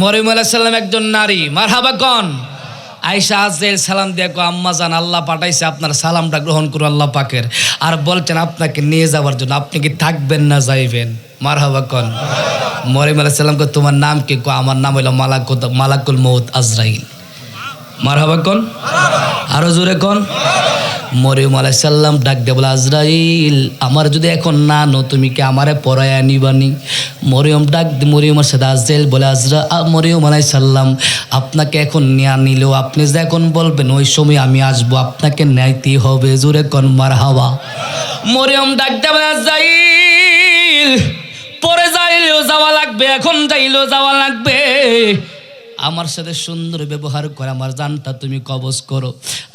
মরিম সাল্লাম একজন নারী। মারহাবা কন? আয়সা আজেল সালাম দিয়ে আম্মা জান, আল্লাহ পাঠাইছে আপনার সালামটা গ্রহণ করুন আল্লাহ পাকের। আর বলছেন, আপনাকে নিয়ে যাওয়ার জন্য আপনি কি থাকবেন না যাইবেন? মারহাবা কন? মরিম সাল্লামকে তোমার নাম কি? কো আমার নাম হইল মালাকুল মালাকুল মৌত আজরাইল। মারহাবা কন? আরও জোরে কন? মরিয়ম আলাইসাল্লাম ডাক দে বলে, আজরাইল, আমার যদি এখন না নো তুমি কি আমারে পড়ায় নিবানি মরিয়ম ডাক মরিয়মের সাথে আজরাইল, বলে, আজরা মরিয়ম আলাইসাল্লাম আপনাকে এখন নেয়া নিলেও আপনি যে এখন বলবেন, ওই সময় আমি আসব, আপনাকে নেয়তেই হবে, জোরে কন মার হাওয়া মরিয়ম ডাক দে বলে, আজরাইল, পরে যাইলেও যাওয়া লাগবে, এখন যাইলেও যাওয়া লাগবে। আমার সাথে সুন্দর ব্যবহার করে আমার জানটা তুমি কবজ করো।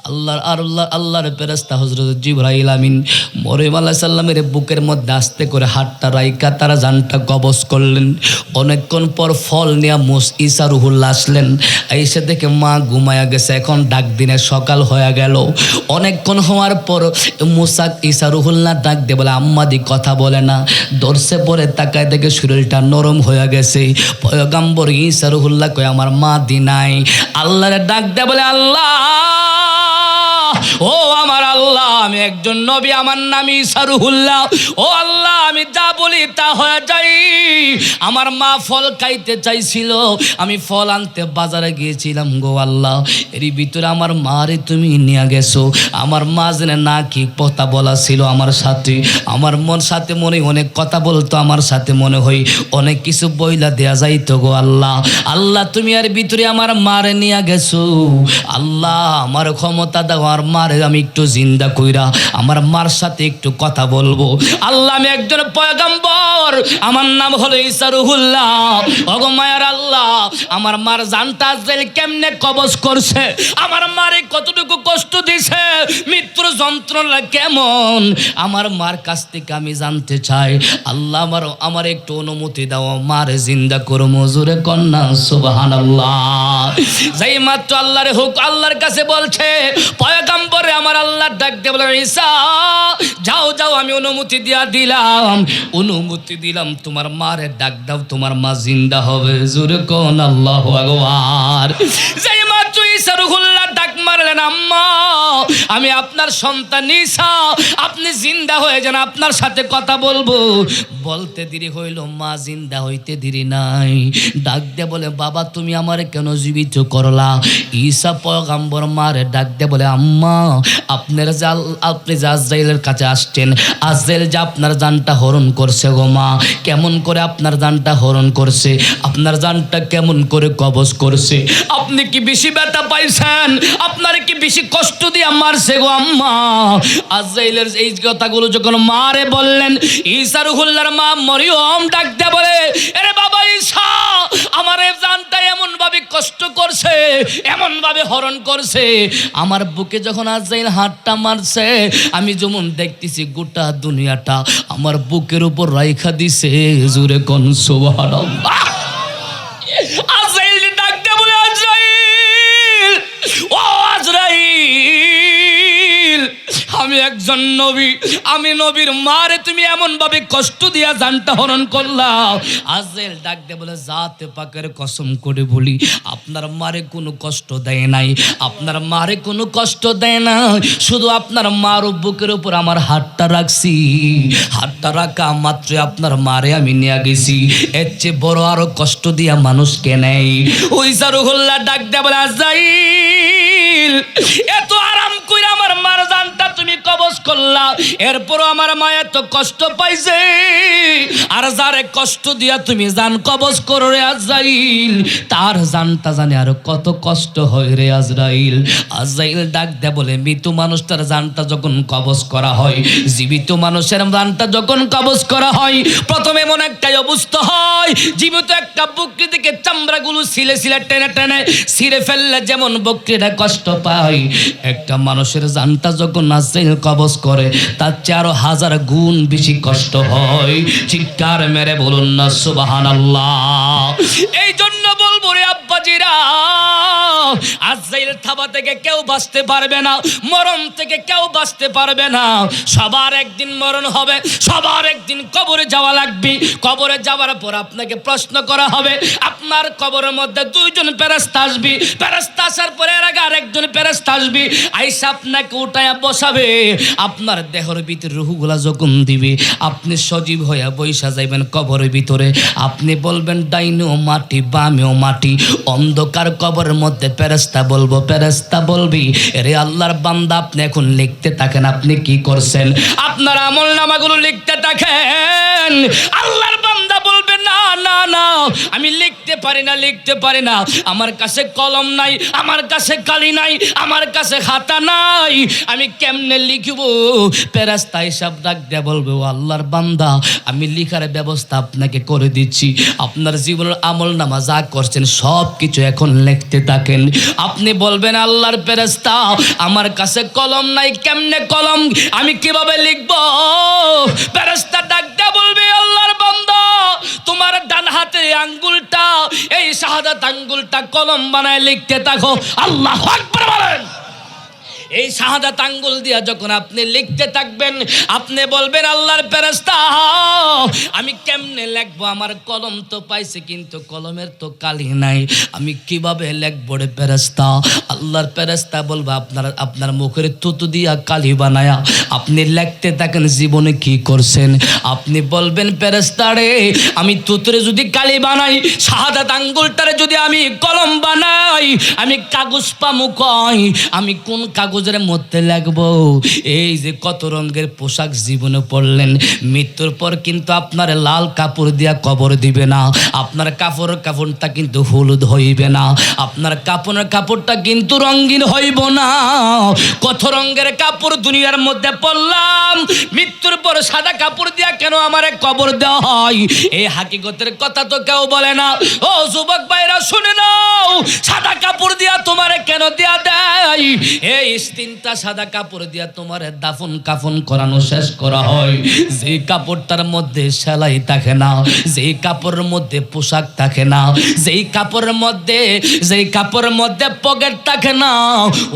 আল্লাহর আর আল্লাহ আল্লাহর পেরাস্তা হজরত জিব্রাইল আমিন মরিম আল্লাহ সাল্লামের বুকের মধ্যে আস্তে করে হাতটা রাইকা তারা জানটা কবজ করলেন। অনেকক্ষণ পর ফল নিয়ে মুস ইসা রুহুল্লা আসলেন। এসে দেখে মা ঘুমায়া গেছে, এখন ডাক দিনে সকাল হয়ে গেল। অনেকক্ষণ হওয়ার পর মুসাক ইসা রুহুল্লা ডাক দিয়ে বলে আম্মাদি কথা বলে না। দর্শে পরে তাকায় দেখে শরীরটা নরম হয়ে গেছে। পয়গাম্বর ইসা রুহুল্লা কয়, আমার মা দি নাই। আল্লাহরে ডাক দেয় বলে, আল্লাহ! ও আমার আল্লাহ আমি একজন নবী, আমার নাম ইসারুহুল্লাহ ও আল্লাহ, আমি যা বলি তা হয়ে যাই আমার মা ফল খাইতে চাইছিল, আমি ফল আনতে বাজারে গিয়েছিলাম গো আল্লাহ। এরই ভিতরে আমার মারে তুমি নিয়ে গেছো। আমার মা জেনে না কি কথা বলা ছিল আমার সাথে। আমার মন সাথে মনে, অনেক কথা বলতো আমার সাথে মনে হয়। অনেক কিছু বইলা দেয়া যাইতো গো আল্লাহ। আল্লাহ, তুমি আর ভিতরে আমার মারে নিয়ে গেছো। আল্লাহ, আমার ক্ষমতা দাও আমার মারে আমি একটু জিন্দা কইরা আমার মার সাথে একটু কথা বলব। আল্লাহ, আমি একজন পয়গাম্বর। আমার নাম হলো ইসারুহুল্লাহ অগমায়ার আল্লাহ, আমার মার জানতা কেমনে কবজ করছে? আমার মারে কতটুকু কষ্ট দিছে? মৃত্যুর যন্ত্রণা কেমন? আমার মার কাছ থেকে আমি জানতে চাই, আল্লাহ আমার আমার একটু অনুমতি দাও, মার জিন্দা করো মজুরে কন্যা সুবাহান আল্লাহ যাই মাত্র আল্লাহর হুক আল্লাহর কাছে বলছে, পয়গাম্বরে আমার আল্লাহ ডাক বলে ঈসা যাও যাও, আমি অনুমতি দিয়া দিলাম। অনুমতি দিলাম, তোমার মারে ডাক দাও, তোমার মা জিন্দা হবে। জোরে কোন আল্লাহ ভগবান যাই মাত্র ঈসা রুহুল্লাহ মারলেন আম্মা, আমি আপনার সন্তান ঈসা। আপনি জিন্দা হয়ে যান, আপনার সাথে কথা বলব। বলতে দেরি হইল, মা জিন্দা হইতে দেরি নাই। ডাক দে বলে, বাবা, তুমি আমারে কেন জীবিত করলা? ঈসা পয়গাম্বর মারে ডাক দে বলে, আম্মা, আপনার জাল আপনি যে আজরাইলের কাছে আসছেন, আজরাইল যে আপনার জানটা হরণ করছে গো মা, কেমন করে আপনার জানটা হরণ করছে? আপনার জানটা কেমন করে কবজ করছে? আপনি কি বেশি ব্যথা পাইছেন? আপনার কি বেশি কষ্ট দিয়ে মারছে গো আম্মা। আজরাইলের এই কথাগুলো যখন মারে বললেন, ঈসা রুহুল্লার মা মরিয়ম ডাক দে বলে আরে বাবা ঈসা, আমার এই জানটা এমন ভাবে কষ্ট করছে এমন ভাবে হরণ করছে। আমার বুকে যখন আজরাইল হাতটা মারছে, আমি যেমন দেখতেছি গোটা দুনিয়াটা আমার বুকের উপর রাইখা দিছে। জুরে কোন আমি একজন নবী। আমি নবীর মারে তুমি এমন ভাবে কষ্ট দিয়া জানটা হরণ করলাম আজেল ডাক বলে, জাতে পাকের কসম করে বলি, আপনার মারে কোনো কষ্ট দেয় নাই, আপনার মারে কোনো কষ্ট দেয় না শুধু আপনার মার বুকের উপর আমার হাতটা রাখছি। হাতটা রাখা মাত্র আপনার মারে আমি নিয়ে গেছি। এর চেয়ে বড় আরও কষ্ট দিয়া মানুষকে নেই? ওই সারুহুল্লাহ ডাক দে বলে, আজাইল, এত আরাম কবজ করলা এরপরও আমার মা এত কষ্ট পাইছে। আর যারে কষ্ট দিয়া তুমি জান কবজ করো রে আজরাইল, তার জানটা জানে আর কত কষ্ট হয় রে আজরাইল। আজরাইল ডাক দে বলে, মৃত মানুষটার জানটা যখন কবজ করা হয়, জীবিত মানুষের জানটা যখন কবজ করা হয়, প্রথমে এমন একটাই অবস্থা হয়, জীবিত একটা বকরি থেকে চামড়াগুলো সিলে সিলে টেনে টেনে ছিঁড়ে ফেললে যেমন বকরিটা কষ্ট পায়। একটা মানুষের জানটা যখন নাচেন কবজ করে, তার চেয়ে আরও হাজার গুণ বেশি কষ্ট হয়। চিৎকার মেরে বলুন না সুবাহান আল্লাহ এই জন্য বলব রে আব্বাজিরা আজাইল থাবা থেকে কেউ বাঁচতে পারবে না, মরণ থেকে কেউ বাঁচতে পারবে না। সবার একদিন মরণ হবে, সবার একদিন কবরে যাওয়া লাগবে। কবরে যাওয়ার পর আপনাকে প্রশ্ন করা হবে, আপনার কবরের মধ্যে দুইজন প্যারাস্তা আসবি। প্যারাস্তা আসার পরে এর আগে আরেকজন প্যারাস্তা আসবি। আইসা আপনাকে উঠায়া বসাবে, আপনার দেহর ভিতরে রুহুগুলা যখন দিবে, আপনি সজীব হইয়া বৈশা যাইবেন কবরের ভিতরে। আপনি বলবেন, ডাইনেও মাটি, বামেও মাটি, অন্ধকার কবরের মধ্যে প্যারাস্তা বলব প্যারাস্তা বলবি রে আল্লাহর বান্দা, আপনি এখন লিখতে থাকেন, আপনি কি করছেন? আপনার আমল নামাগুলো লিখতে থাকেন। আল্লাহর না না না আমি লিখতে পারি না, লিখতে পারি না। আমার কাছে কলম নাই, আমার কাছে কালি নাই, আমার কাছে খাতা নাই। আমি কেমনে লিখব? পেরাস্তা হিসাব ডাক দিয়ে বলবে, ও আল্লাহর বান্দা, আমি লিখার ব্যবস্থা আপনাকে করে দিচ্ছি। আপনার জীবনের আমল নামা যা করছেন, সব কিছু এখন লিখতে থাকেন। আপনি বলবেন, আল্লাহর পেরাস্তা আমার কাছে কলম নাই, কেমনে কলম? আমি কীভাবে লিখব? পেরাস্তা কলম বানায় লিখতে থাকো। আল্লাহ এই শাহাদাত আঙ্গুল দিয়া যখন আপনি লিখতে থাকবেন, আপনি বলবেন, আল্লাহর ফেরেশতা, আমি কেমনে লিখব? আমার কলম তো পাইছে, কিন্তু কলমের তো কালি নাই। আমি কীভাবে লিখব রে ফেরেশতা? আল্লাহর ফেরেশতা বলব, আপনার আপনার মুখের তুতু দিয়া কালি বানায়া আপনি লিখতে থাকেন, জীবনে কি করছেন? আপনি বলবেন, ফেরেশতা রে, আমি তুতুরে যদি কালি বানাই, শাহাদাত আঙ্গুলটারে যদি আমি কলম বানাই, আমি কাগজ পামু কই? আমি কোন কাগজের মধ্যে লাগবো। এই যে কত রঙের পোশাক জীবনে পড়লেন মৃত্যুর পর কিন্তু আপনার লাল কাপড় দিয়া কবর দিবে না। আপনার কাপড় কাপড়টা কিন্তু হলুদ হইবে না। আপনার কাপড়ের কাপড়টা কিন্তু রঙিন হইব না। কত রঙের কাপড় দুনিয়ার মধ্যে পড়লাম মৃত্যুর পর সাদা কাপড় দিয়া কেন আমারে কবর দেওয়া হয়? এই হাকিগতের কথা তো কেউ বলে না। ও যুবক ভাইরা, শুনে নাও। সাদা কাপড় দিয়া তোমারে কেন দেয়া দেয়? এই তিনটা সাদা কাপড় দিয়া তোমার দাফন কাফন করানো শেষ করা হয়। যে কাপড়টার মধ্যে সেলাই থাকে না যেই কাপড়ের মধ্যে পোশাক থাকে না যেই কাপড়ের মধ্যে যেই কাপড়ের মধ্যে পকেট থাকে না,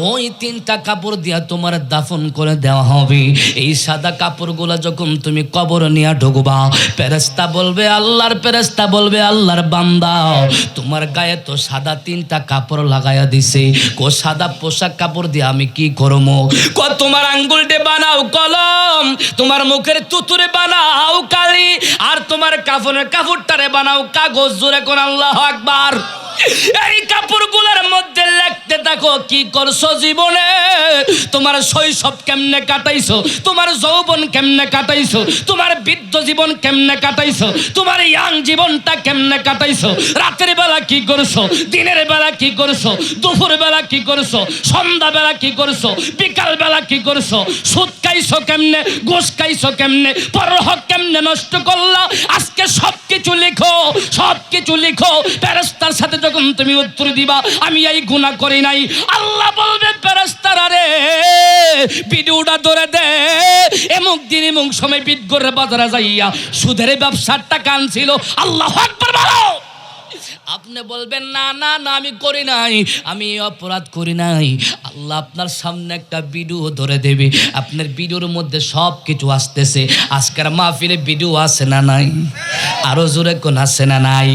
ওই তিনটা কাপড় দিয়া তোমার দাফন করে দেওয়া হবে। এই সাদা কাপড়গুলো যখন তুমি কবর নিয়ে ঢুকবা পেরেস্তা বলবে, আল্লাহর পেরেস্তা বলবে, আল্লাহর বান্দা। তোমার গায়ে তো সাদা তিনটা কাপড় লাগাইয়া দিছে। কো সাদা পোশাক কাপড় দিয়ে আমি কি করম ক তোমার আঙ্গুলটে বানাও কলম, তোমার মুখের তুতুরে বানাও কালি, আর তোমার কাফনের কাপড়টারে বানাও কাগজ। জোরে কোন আল্লাহ আকবার। এই কাপড়গুলোর মধ্যে লিখতে থাকো, কি করছ জীবনে? তোমার শৈশব কেমনে কাটাইছো? তোমার যৌবন কেমনে কাটাইছো? তোমার বৃদ্ধ জীবন কেমনে কাটাইছো? তোমার ইয়াং জীবনটা কেমনে কাটাইছো? রাতের বেলা কি করছ? দিনের বেলা কি করছ? দুপুর বেলা কি করছ? সন্ধ্যা বেলা কি করছ? বিকাল বেলা কি করছ? সুদ খাইছো কেমনে? গোস খাইছো কেমনে? কেমনে নষ্ট করলা? আজকে সব কিছু লিখো সব কিছু লিখো। প্যারেস্তার সাথে যখন তুমি উত্তর দিবা, আমি এই গুণা করি নাই। আল্লাহ বলবে প্যারেস্তারা রে, ভিডিওটা ধরে দে। এমুক দিন এমুক সময় বিদ করে বাজারে যাইয়া সুদের ব্যবসার টাকা আনছিল। আল্লাহ আকবার বলো। আপনি বলবেন, না না না, আমি করি নাই। আমি অপরাধ করি নাই। আল্লাহ আপনার সামনে একটা ভিডিও ধরে দেবে। আপনার ভিডিওর মধ্যে সব কিছু আসতেছে। আজকের মাহফিলে ভিডিও আছে না নাই? আরও জোরে কোন আছে না নাই?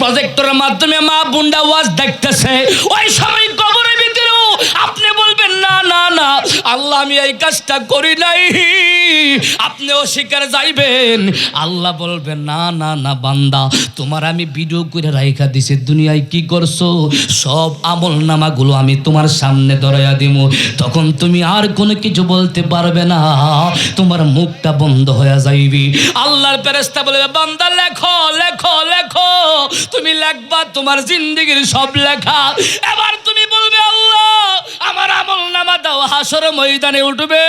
প্রজেক্টরের মাধ্যমে মা বুন্ডা ওয়াজ দেখতেছে। ওই সময় কবরের ভিতরেও আপনি বলবেন, না না না, আল্লাহ আমি এই কাজটা করি নাই। আপনি অস্বীকার যাইবেন। আল্লাহ বলবেন না না না, বান্দা, তোমার আমি ভিডিও করে রাইখা দিছি, দুনিয়ায় কি করছ? সব আমল নামাগুলো আমি তোমার সামনে ধরাইয়া দিব তখন তুমি আর কোনো কিছু বলতে পারবে না, তোমার মুখটা বন্ধ হয়ে যাইবি। আল্লাহর ফেরেশতা বলবে, বান্দা, লেখো লেখো লেখো, তুমি লেখবা, তোমার জিন্দগির সব লেখা। এবার তুমি বলবে, আল্লাহ, আমার আমল নামা দাও, হাসর ময়দানে উঠবে।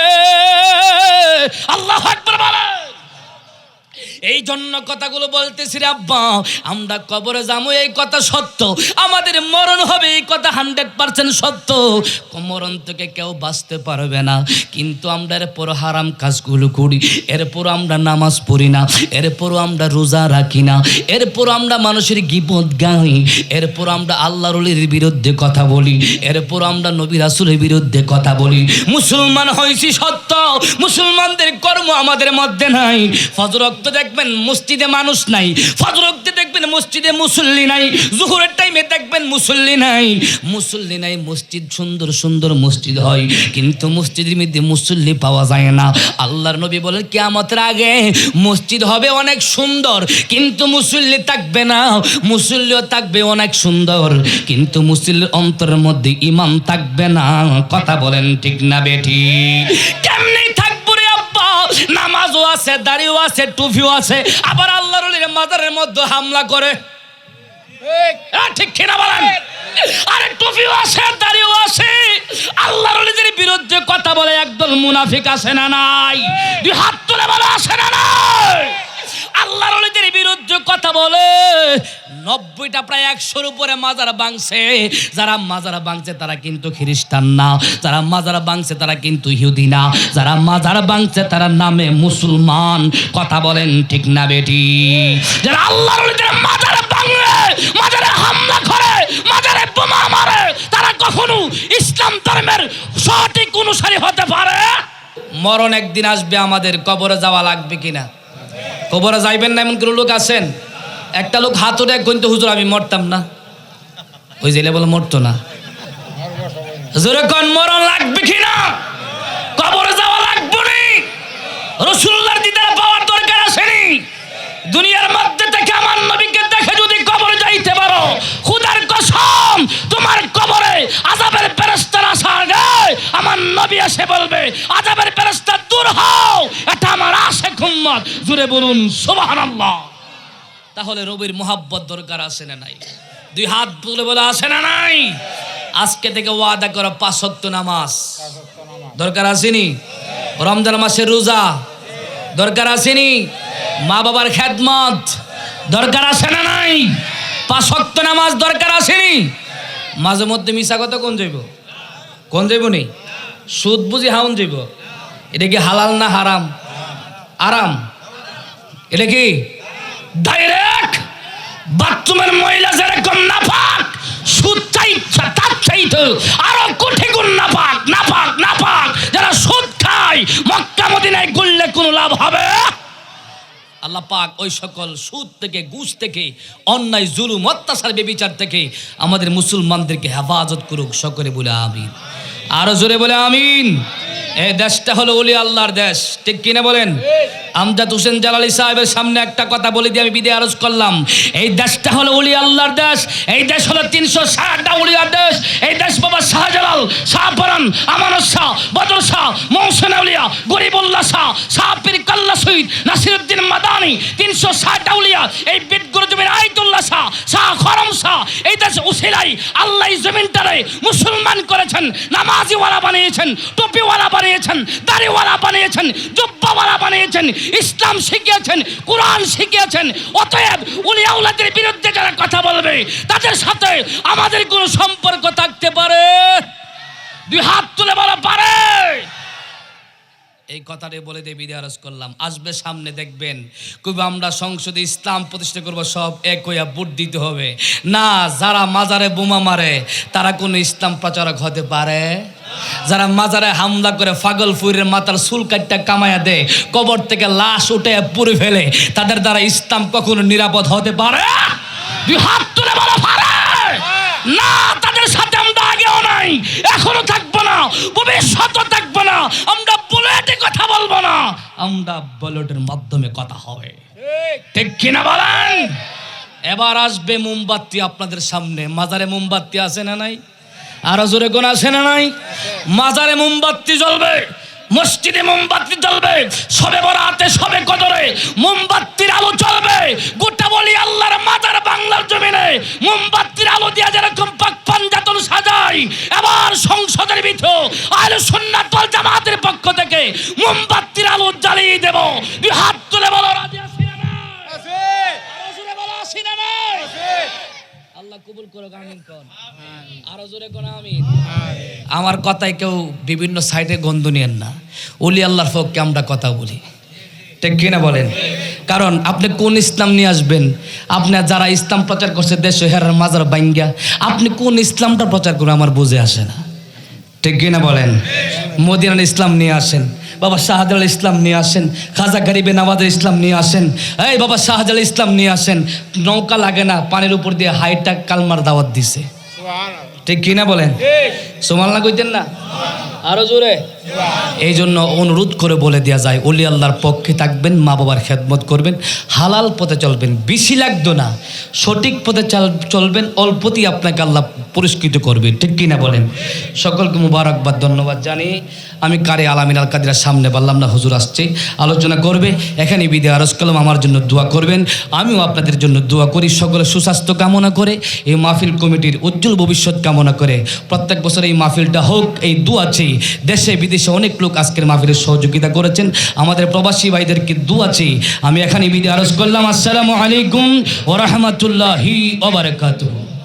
আল্লাহ আকবার বলে এই জন্য কথাগুলো বলতেছি আব্বা, আমরা কবরে যাব, এই কথা সত্য। আমাদের মরণ হবে, এই কথা হান্ড্রেড পার্সেন্ট সত্য। মরণ থেকে কেউ বাঁচতে পারবে না। কিন্তু আমরা এরপর হারাম কাজগুলো করি। এরপর আমরা নামাজ পড়ি না। এরপরও আমরা রোজা রাখি না। এরপর আমরা মানুষের গিবত গাই। এরপর আমরা আল্লাহ রলির বিরুদ্ধে কথা বলি। এরপর আমরা নবী রাসুলের বিরুদ্ধে কথা বলি। মুসলমান হয়েছি সত্য। মুসলমানদের কর্ম আমাদের মধ্যে নাই। ফজরক্ত দেখবেন মসজিদে মানুষ নাই। ফজরক্তে দেখবেন মসজিদে মুসল্লি নাই। জুহুরের টাইমে দেখবেন মুসল্লি নাই। মুসল্লি নাই, মসজিদ সুন্দর সুন্দর মসজিদ হয়। কিন্তু মসজিদের মধ্যে মুসল্লি পাওয়া যায় না। আল্লাহর নবী বলেন, কেয়ামতের আগে মসজিদ হবে অনেক সুন্দর, কিন্তু মুসল্লি থাকবে না। মুসল্লিও থাকবে অনেক সুন্দর, কিন্তু মুসল্লির অন্তরের মধ্যে ইমাম থাকবে না। কথা বলেন ঠিক না বেঠি। কেমনি নামাজও আছে দাড়িও আছে টুপিও আছে। আবার আল্লাহর মাজারের মধ্যে হামলা করে। ঠিক। কিনা বলেন? আরে টুপিও আছে দাড়িও আছে। আল্লাহর বিরুদ্ধে কথা বলে একদল মুনাফিক আছে না নাই? দুই হাত তুলে বলে আছে না নাই? আল্লাহর ওলিদের বিরুদ্ধে কথা বলে। নব্বইটা প্রায় একশোর উপরে মাজার বাংছে যারা মাজার বাংছে তারা কিন্তু খ্রিস্টান না। যারা মাজার বাংছে তারা কিন্তু ইহুদি না। যারা মাজার বাংছে তারা নামে মুসলমান। কথা বলেন ঠিক না বেটি? যারা আল্লাহর ওলিদের মাজার বাংলে মাজারে হামলা করে, মাজারে বোমা মারে, তারা কখনো ইসলাম ধর্মের সঠিক অনুসারী হতে পারে? মরণ একদিন আসবে, আমাদের কবরে যাওয়া লাগবে কিনা? কবরে যাইবেন না এমন কোনো লোক আছেন? একটা লোক হাত উঠে গন্ত হুজুর, আমি মরতাম না। ওই জেলে বলে মরতো না। কোন মরণ লাগবে কিনা কবরে যাওয়া লাগবে নি। রসুল্লার দিদার পাওয়ার দরকার দুনিয়ার মধ্যে থেকে আমার নবীকে দেখে যদি কবরে যাইতে পারো, খুদার কসম, তোমার কবরে আজাবের ফেরেস্তার আগে আমার নবী এসে বলবে আজাবের ফেরেস্তা দূর হও। এটা আমার আশে উম্মত। জুড়ে বলুন, সুবহানাল্লাহ। তাহলে রবির মোহাব্বত দরকার আছে না নাই? দুই হাত তুলে বলে আছে না নাই? আজকে থেকে ওয়াদা করো, পাঁচ ওয়াক্ত নামাজ। দরকার আসেনি রমজান মাসের রোজা। দরকার আসেনি মা বাবার খেদমত। দরকার আছে না নাই? পাঁচ ওয়াক্ত নামাজ দরকার আসেনি মাঝে মধ্যে মিশা কথা কোন যাইব? কোন যাইব নি? সুদ বুঝি হাউন যাইব? এটা কি হালাল না হারাম? আরাম। এটা কি? ডাইরেক্ট বাথরুমের মহিলা যেরকম নাপাক, সুদ চাই তার চাইতে আরও কোটি গুণ নাপাক নাপাক নাপাক। যারা সুদ খায়, মক্কা মদিনায় করলে কোনো লাভ হবে? আল্লাহ পাক ওই সকল সুদ থেকে, ঘুষ থেকে, অন্যায়, জুলুম, অত্যাচার, বেবিচার থেকে আমাদের মুসলমানদেরকে হেফাজত করুক, সকলে বলে আমিন। আরও জোরে বলে আমিন। এই দেশটা হলো অলি আল্লাহর দেশ। ঠিক কিনা বলেন? আমজাদ হোসেন জালালি সাহেবের সামনে একটা কথা বলে দিয়ে আমি বিদায় আরজ করলাম। এই দেশটা হলো অলি আল্লাহর দেশ। এই দেশ হলো তিনশো ষাটটা উলিয়ার দেশ। এই দেশ বাবা শাহজালাল শাহপরান আমানত শাহ, বদর শাহ মৌসেন আউলিয়া, গরিবুল্লাহ শাহ শাহ পীর কাল্লা শহীদ নাসিরুদ্দিন মাদানি, তিনশো ষাট আউলিয়া এই বিদগুরু জমির আইতুল্লাহ শাহ শাহ খরম শাহ, এই দেশ উসিলাই আল্লাহ জমিনটারে মুসলমান করেছেন। নামাজিওয়ালা বানিয়েছেন, টুপিওয়ালা বানিয়েছেন, দাড়িওয়ালা বানিয়েছেন, জুব্বাওয়ালা বানিয়েছেন, ইসলাম শিখিয়েছেন, কোরআন শিখিয়েছেন, অতএব উলিয়াউলাদের বিরুদ্ধে যারা কথা বলবে, তাদের সাথে আমাদের কোনো সম্পর্ক থাকতে পারে। দুই হাত তুলে বলা, পারে। এই কথাটাই বলে দিয়ে বিদায় আরজ করলাম। আসবে সামনে দেখবেন কবি আমরা সংসদে ইসলাম প্রতিষ্ঠা করব, সব এক হইয়া ভোট দিতে হবে। না, যারা মাজারে বোমা মারে, তারা কোনো ইসলাম প্রচারক হতে পারে? যারা মাজারে হামলা করে পাগল ফুরের মাথার চুল কাটটা কামায়া দেয়, কবর থেকে লাশ উঠে পুড়ে ফেলে, তাদের দ্বারা ইসলাম কখনো নিরাপদ হতে পারে? পারে? না, তাদের সাথে আমরা আগেও নাই আমরা বুলেটের মাধ্যমে কথা হবে। ঠিক কিনা বলেন? এবার আসবে মোমবাতি আপনাদের সামনে। মাজারে মোমবাতি আছে না নাই? আরও জোরে কোন আছে না নাই? মাজারে মোমবাতি জ্বলবে, মসজিদে মোমবাতি জ্বলবে, সবে বরাতে, সবে কদরে মোমবাতির আলো জ্বলবে। গোটা বলি আল্লাহর মাজার বাংলার জমিনে মোমবাতির আলো দিয়া যেরকম পাক পাঞ্জাতন সাজাই এবার সংসদের ভিতর আলো সুন্নাত জামাতের পক্ষ থেকে মোমবাতির দেব। দুই হাত তুলে বলো রাজি আছি। না নাই? আল্লাহ কবুল করো আমিন কোন আরও জোরে কোন আমিন। আমার কথায় কেউ বিভিন্ন সাইডে গন্ধ নিয়েন না। ওলি আল্লাহর পক্ষে আমরা কথা বলি। ঠিক কিনা বলেন? কারণ আপনি কোন ইসলাম নিয়ে আসবেন? আপনি যারা ইসলাম প্রচার করছে দেশ হেরার মাজার বাইঙ্গা আপনি কোন ইসলামটা প্রচার করে আমার বুঝে আসে না। ঠিক কিনা বলেন? মদিনার ইসলাম নিয়ে আসেন। বাবা শাহজাল ইসলাম নিয়ে আসেন খাজা গরিবে নওয়াজ ইসলাম নিয়ে আসেন এই বাবা শাহজাল ইসলাম নিয়ে আসেন নৌকা লাগে না পানির উপর দিয়ে হাইটা কালমার দাওয়াত দিছে। ঠিক কিনা বলেন? সোমাল না কইতেন না? আরও জোরে। এই জন্য অনুরোধ করে বলে দেওয়া যায়, অলি আল্লাহর পক্ষে থাকবেন, মা বাবার খেদমত করবেন, হালাল পথে চলবেন, বেশি লাগতো না, সঠিক পথে চাল- চলবেন, অল্পতেই আপনাকে আল্লাহ পুরস্কৃত করবে, ঠিক কিনা বলেন? সকলকে মুবারকবাদ, ধন্যবাদ জানি। আমি কারে আলামিন আল কাদিরার সামনে বললাম না, হুজুর আসছে, আলোচনা করবে এখানে বিদে আরজ কলম আমার জন্য দোয়া করবেন, আমিও আপনাদের জন্য দোয়া করি, সকলে সুস্বাস্থ্য কামনা করে, এই মাহফিল কমিটির উজ্জ্বল ভবিষ্যৎ কামনা করে, প্রত্যেক বছর এই মাহফিলটা হোক, এই দোয়াছি দেশে বিদেশে অনেক লোক আজকের মাহফিলের সহযোগিতা করেছেন। আমাদের প্রবাসী ভাইদেরকে দোয়াছি আমি এখানে বিদে আরজ করলাম। আসসালামু আলাইকুম ওরহমতুল্লাহি ওবরাকাতুহু